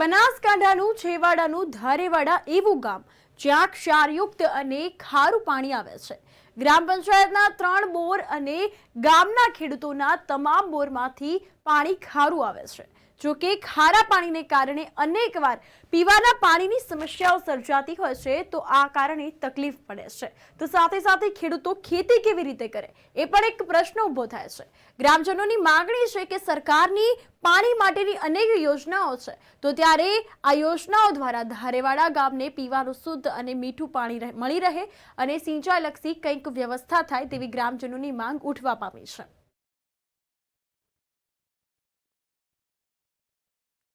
બનાસકાંઠાનું, છેવાડાનું, ધારેવાડા એવું ગામ જ્યાં ક્ષારયુક્ત અને ખારું પાણી આવે છે. ગ્રામ પંચાયતના ત્રણ બોર અને ગામના ખેડૂતોના તમામ બોરમાંથી પાણી ખારું આવે છે. જો કે ખારા પાણીને કારણે અનેકવાર પીવાના પાણીની સમસ્યાઓ સર્જાતી હોય છે, તો આ કારણે તકલીફ પડે છે. તો સાથે સાથે ખેડૂતો ખેતી કેવી રીતે કરે, એ પણ એક પ્રશ્ન ઊભો થાય છે. ગ્રામજનોની માંગણી છે કે સરકારની પાણી માટેની અનેક યોજનાઓ છે. તો ત્યારે આ યોજનાઓ દ્વારા ધારેવાડા ગામને પીવાનું શુદ્ધ અને મીઠું પાણી મળી રહે અને સિંચાઈલક્ષી કંઈક વ્યવસ્થા થાય તેવી ગ્રામજનોની માંગ ઉઠવા પામી છે.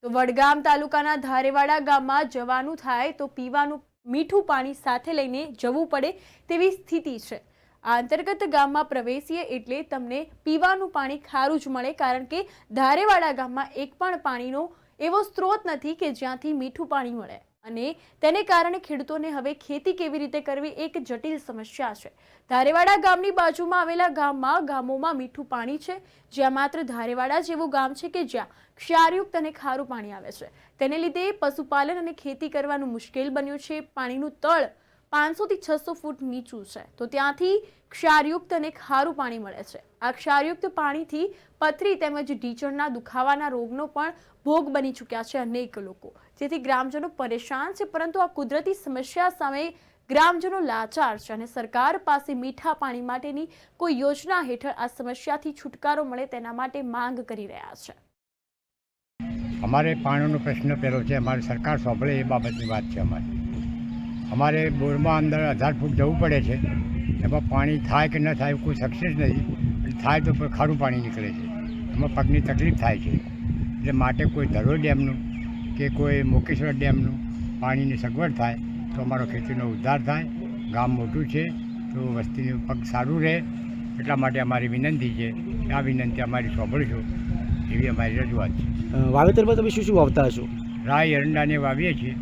તો વડગામ તાલુકાના ધારેવાડા ગામમાં જવાનું થાય તો પીવાનું મીઠું પાણી સાથે લઈને જવું પડે તેવી સ્થિતિ છે. આ અંતર્ગત ગામમાં પ્રવેશીએ એટલે તમને પીવાનું પાણી ખારું જ મળે કારણ કે ધારેવાડા ગામમાં એક પણ પાણીનો એવો સ્ત્રોત નથી કે જ્યાંથી મીઠું પાણી મળે. અને તેને કારણે ખેડૂતોને હવે ખેતી કેવી રીતે કરવી એક જટિલ સમસ્યા છે. ધારેવાડા ગામની બાજુમાં આવેલા ગામમાં ગામોમાં મીઠું પાણી છે. જ્યાં માત્ર ધારેવાડા જેવું ગામ છે કે જ્યાં ક્ષારયુક્ત અને ખારું પાણી આવે છે. તેને લીધે પશુપાલન અને ખેતી કરવાનું મુશ્કેલ બન્યું છે. પાણીનું તળ પાંચસો થી છસો ફૂટ નીચું છે. તો ત્યાંથી ક્ષારયુક્ત અને ખારું પાણી મળે છે. આ ક્ષારયુક્ત પાણીથી પથરી તેમજ ઢીચણના દુખાવાના રોગનો પણ ભોગ બની ચૂક્યા છે અનેક લોકો. જેથી ગ્રામજનો પરેશાન છે, પરંતુ આ કુદરતી સમસ્યા સામે ગ્રામજનો લાચાર છે અને સરકાર પાસે મીઠા પાણી માટેની કોઈ યોજના હેઠળ આ સમસ્યાથી છુટકારો મળે તેના માટે માંગ કરી રહ્યા છે. અમારે પાણીનો પ્રશ્ન પહેલો છે, અમારી સરકાર સાંભળે એ બાબતની વાત છે અમારી. અમારે બોરમાં અંદર અઢાર ફૂટ જવું પડે છે. એમાં પાણી થાય કે ન થાય કોઈ સક્સેસ નથી. થાય તો ખારું પાણી નીકળે છે. એમાં પગની તકલીફ થાય છે. એટલે માટે કોઈ ધરોઈ ડેમનું કે કોઈ મોકેશ્વર ડેમનું પાણીની સગવડ થાય તો અમારો ખેતીનો ઉદ્ધાર થાય. ગામ મોટું છે તો વસ્તીનું પગ સારું રહે. એટલા માટે અમારી વિનંતી છે. આ વિનંતી અમારી સાંભળશો એવી અમારી રજૂઆત છે. વાવેતરમાં તમે શું શું વાવતા હશો? રાઈ એરંડાને વાવીએ છીએ.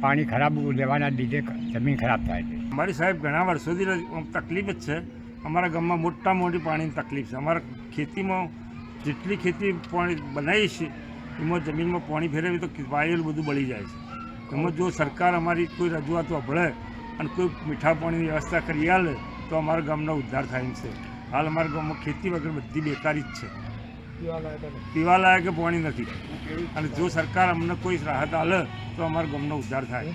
પાણી ખરાબ લેવાના લીધે જમીન ખરાબ થાય છે. અમારી સાહેબ, ઘણા વર્ષોથી તકલીફ જ છે. અમારા ગામમાં મોટા મોટી પાણીની તકલીફ છે. અમારા ખેતીમાં જેટલી ખેતી પાણી બનાવીએ છીએ, એમાં જમીનમાં પાણી ફેરવીએ તો વાયલ બધું બળી જાય છે. એમાં જો સરકાર અમારી કોઈ રજૂઆતો ભળે અને કોઈ મીઠા પાણીની વ્યવસ્થા કરી આલે, તો અમારા ગામનો ઉદ્ધાર થાય છે. હાલ અમારા ગામમાં ખેતી વગર બધી બેકારી જ છે. પીવા લાયક પાણી નથી. અને જો સરકાર અમને કોઈ રાહત આલે તો અમારા ગામનો ઉદ્ધાર થાય.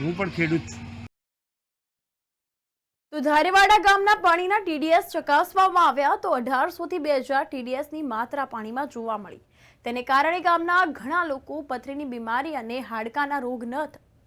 હું પણ ખેડૂત. છું. તો ધારેવાડા ગામના પાણીના ટીડીએસ ચકાસવામાં આવ્યા તો અઢારસો થી બે હજાર ટીડીએસની માત્રા પાણીમાં જોવા મળી. તેને કારણે ગામના ઘણા લોકો પથરીની બીમારી અને હાડકાના રોગ ન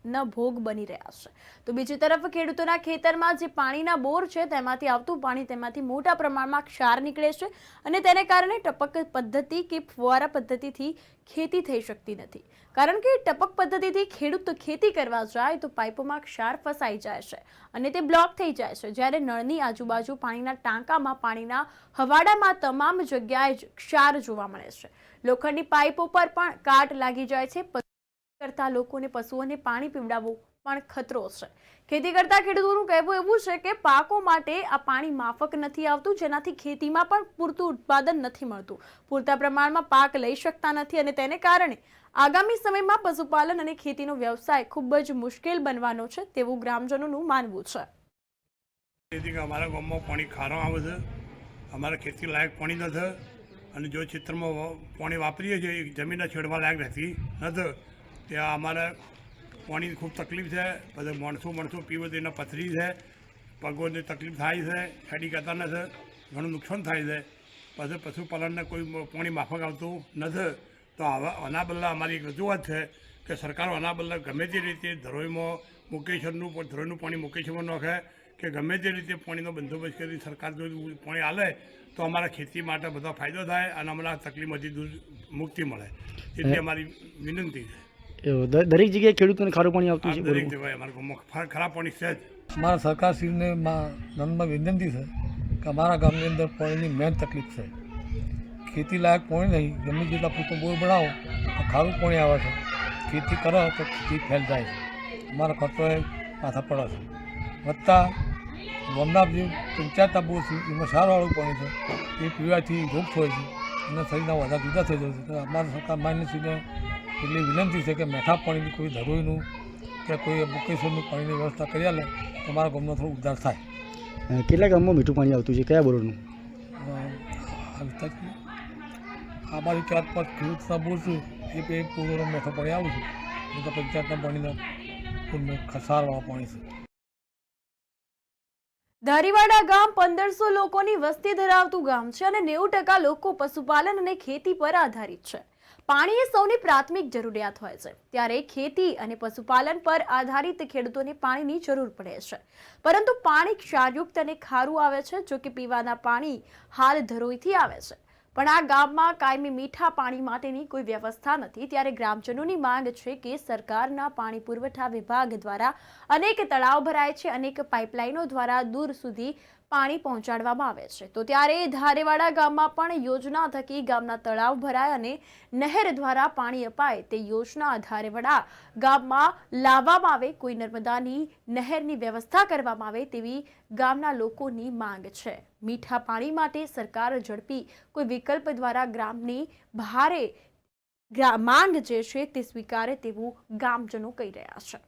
ન ભોગ બની રહ્યા છે. તો બીજી તરફ ખેડૂતોના ખેતરમાં જે પાણીના બોર છે, તેમાંથી આવતું પાણી તેમાંથી મોટા પ્રમાણમાં ક્ષાર નીકળે છે અને તેને કારણે ટપક પદ્ધતિ કે ફુવારા પદ્ધતિથી ખેતી થઈ શકતી નથી. કારણ કે ટપક પદ્ધતિથી ખેડૂત ખેતી કરવા જાય તો પાઇપોમાં ક્ષાર ફસાઈ જાય છે અને તે બ્લોક થઈ જાય છે. જ્યારે નળની આજુબાજુ પાણીના ટાંકામાં પાણીના હવાડામાં તમામ જગ્યાએ જ ક્ષાર જોવા મળે છે. લોખંડની પાઇપો પર પણ કાટ લાગી જાય છે. કરતા લોકોને પશુઓને પાણી પીવડાવવું પણ ખતરો છે. ખેતી કરતા ખેડૂતોનું કહેવું એવું છે કે પાકો માટે આ પાણી માફક નથી આવતું, જેનાથી ખેતીમાં પણ પૂરતું ઉત્પાદન નથી મળતું. પૂરતા પ્રમાણમાં પાક લઈ શકતા નથી અને તેને કારણે આગામી સમયમાં પશુપાલન અને ખેતીનો વ્યવસાય ખૂબ જ મુશ્કેલ બનવાનો છે તેવું ગ્રામજનોનું માનવું છે. અમારા ગામમાં પાણી ખારો આવે છે. અમારે ખેતી લાયક પાણી નથી. અને જો ચિત્રમાં પાણી વાપરીએ છીએ, જમીનના છેડવા લાયક રહેતી નથી. ત્યાં અમારે પાણીની ખૂબ તકલીફ છે. બધા માણસો માણસો પીવે તો એના પથરી છે. પગોની તકલીફ થાય છે ખેડી કરતા નથી. ઘણું નુકસાન થાય છે. પછી પશુપાલનને કોઈ પાણી માફક આવતું નથી. તો આવા આના બદલા અમારી એક રજૂઆત છે કે સરકાર આના બદલા ગમે તે રીતે ધરોઈમાં મુકેશ્વરનું પણ ધરોઈનું પાણી મુકેશ્વરમાં નાખે કે ગમે તે રીતે પાણીનો બંદોબસ્ત કરી સરકાર જો પાણી આલે તો અમારા ખેતી માટે બધો ફાયદો થાય અને અમને આ તકલીફમાંથી દૂર મુક્તિ મળે. એટલે અમારી વિનંતી છે. દરેક જગ્યાએ ખેડૂતોને ખારું પાણી આવતું છે દરેક જગ્યાએ અમારા ગામમાં ખરાબ પાણી છે જ. અમારા સરકારશ્રીને નંદમાં વિનંતી છે કે અમારા ગામની અંદર પાણીની મેન તકલીફ છે. ખેતી લાયક પાણી નહીં ગમે જેટલા પૂરતો બોર બનાવો તો ખારું પાણી આવે છે. ખેતી કરો તો ખેતી ફેલ જાય છે. અમારા ખર્ચોએ માથા પડે છે. વત્તા ગામના જે પંચાયતના બોર છે એમાં સારવાળું પાણી છે. એ પીવાથી રોગ થાય છે. અને શરીરના વધારે જુદા થઈ જાય છે. તો અમારા સરકાર માન્યશ્રીને એટલી વિનંતી છે કે મેઠા પાણીની કોઈ ધરોઈનું કે કોઈ બુકેશ્વરનું પાણીની વ્યવસ્થા કરી લે તો અમારા ગામનો થોડો ઉદ્ધાર થાય. કેટલા ગામમાં મીઠું પાણી આવતું છે? કયા બોરોનું? આ બાજુ ચાર પાંચ ખેડૂતના બોર છું એ બે પૂરો મેઠો પાણી આવું છું. નહીં તો પંચાયતના પાણીના પૂરનું ખસારવાળા પાણી છે. ધારીવાડા ગામ પંદરસો લોકોની વસ્તી ધરાવતું ગામ છે અને નેવું ટકા લોકો પશુપાલન અને ખેતી પર આધારિત છે. પાણી એ સૌની પ્રાથમિક જરૂરિયાત હોય છે. ત્યારે ખેતી અને પશુપાલન પર આધારિત ખેડૂતોને પાણીની જરૂર પડે છે. પરંતુ પાણી ક્ષારયુક્ત અને ખારું આવે છે, જો કે પીવાના પાણી હાલ ધરોઈથી આવે છે. પણ આ ગામમાં કાયમી મીઠા પાણી માટેની કોઈ વ્યવસ્થા નથી. ત્યારે ગ્રામજનોની માંગ છે કે સરકારના પાણી પુરવઠા વિભાગ દ્વારા અનેક તળાવ ભરાય છે, અનેક પાઇપલાઇનો દ્વારા દૂર સુધી પાણી પહોંચાડવામાં આવે છે. તો ત્યારે ધારેવાડા ગામમાં પણ યોજના થકી ગામના તળાવ ભરાય અને નહેર દ્વારા પાણી અપાય તે યોજના ધારેવાડા ગામમાં લાવવામાં આવે. કોઈ નર્મદાની નહેરની વ્યવસ્થા કરવામાં આવે તેવી ગામના લોકોની માંગ છે. મીઠા પાણી માટે સરકાર ઝડપી કોઈ વિકલ્પ દ્વારા ગ્રામની ભારે માંગ જે છે તે સ્વીકારે તેવું ગામજનો કહી રહ્યા છે.